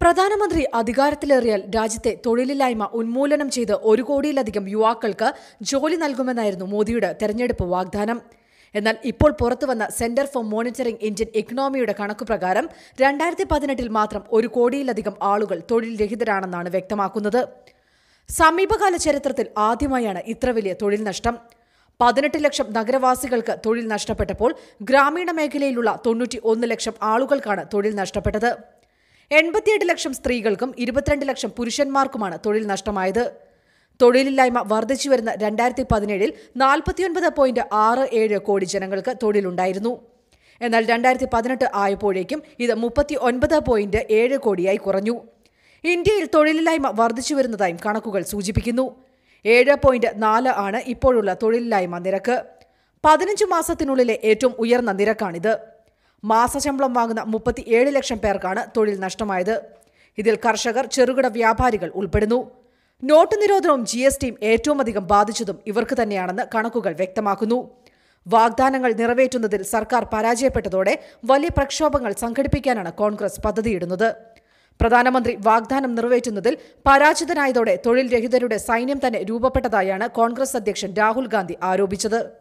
പ്രധാനമന്ത്രി അധികാരത്തിലേറിയാൽ രാജ്യത്തെ തൊഴിലില്ലായ്മ ഉന്മൂലനം ചെയ്ത് ഒരു കോടിയിലധികം യുവാക്കൾക്ക് ജോലി നൽകുമെന്നായിരുന്നു മോദിയുടെ തെരഞ്ഞെടുപ്പ് വാഗ്ദാനം. എന്നാൽ ഇപ്പോൾ പുറത്തുവന്ന സെന്റർ ഫോർ മോണിറ്ററിംഗ് ഇന്ത്യൻ ഇക്കണോമിയുടെ കണക്കുപ്രകാരം രണ്ടായിരത്തി പതിനെട്ടിൽ മാത്രം ഒരു കോടിയിലധികം ആളുകൾ തൊഴിൽ രഹിതരാണെന്നാണ് വ്യക്തമാക്കുന്നത്. സമീപകാല ചരിത്രത്തിൽ ആദ്യമായാണ് ഇത്ര വലിയ തൊഴിൽ നഷ്ടം. പതിനെട്ട് ലക്ഷം നഗരവാസികൾക്ക് തൊഴിൽ നഷ്ടപ്പെട്ടപ്പോൾ ഗ്രാമീണ മേഖലയിലുള്ള തൊണ്ണൂറ്റി ലക്ഷം ആളുകൾക്കാണ് തൊഴിൽ നഷ്ടപ്പെട്ടത്. എൺപത്തിയെട്ട് ലക്ഷം സ്ത്രീകൾക്കും ഇരുപത്തിരണ്ട് ലക്ഷം പുരുഷന്മാർക്കുമാണ് തൊഴിൽ നഷ്ടമായത്. തൊഴിലില്ലായ്മ വർദ്ധിച്ചു വരുന്ന രണ്ടായിരത്തി പതിനേഴിൽ നാൽപ്പത്തിയൊൻപത് പോയിന്റ് ആറ് ഏഴ് കോടി ജനങ്ങൾക്ക് തൊഴിലുണ്ടായിരുന്നു. എന്നാൽ രണ്ടായിരത്തി പതിനെട്ട് ആയപ്പോഴേക്കും ഇത് മുപ്പത്തി ഒൻപത് പോയിന്റ് ഏഴ് കോടിയായി കുറഞ്ഞു. ഇന്ത്യയിൽ തൊഴിലില്ലായ്മ വർദ്ധിച്ചു വരുന്നതായും കണക്കുകൾ സൂചിപ്പിക്കുന്നു. ഏഴ് പോയിന്റ് നാല് ആണ് ഇപ്പോഴുള്ള തൊഴിലില്ലായ്മ നിരക്ക്. പതിനഞ്ച് മാസത്തിനുള്ളിലെ ഏറ്റവും ഉയർന്ന നിരക്കാണിത്. മാസശമ്പളം വാങ്ങുന്ന മുപ്പത്തിയേഴ് ലക്ഷം പേർക്കാണ് തൊഴിൽ നഷ്ടമായത്. ഇതിൽ കർഷകർ ചെറുകിട വ്യാപാരികൾ ഉൾപ്പെടുന്നു. നോട്ട് നിരോധനവും ജി എസ് ടിയും ഏറ്റവും അധികം ബാധിച്ചതും ഇവർക്ക് തന്നെയാണെന്ന് കണക്കുകൾ വ്യക്തമാക്കുന്നു. വാഗ്ദാനങ്ങൾ നിറവേറ്റുന്നതിൽ സർക്കാർ പരാജയപ്പെട്ടതോടെ വലിയ പ്രക്ഷോഭങ്ങൾ സംഘടിപ്പിക്കാനാണ് കോൺഗ്രസ് പദ്ധതിയിടുന്നത്. പ്രധാനമന്ത്രി വാഗ്ദാനം നിറവേറ്റുന്നതിൽ പരാജിതനായതോടെ തൊഴിൽ രഹിതരുടെ സൈന്യം തന്നെ രൂപപ്പെട്ടതായാണ് കോൺഗ്രസ് അധ്യക്ഷൻ രാഹുൽ ഗാന്ധി ആരോപിച്ചത്.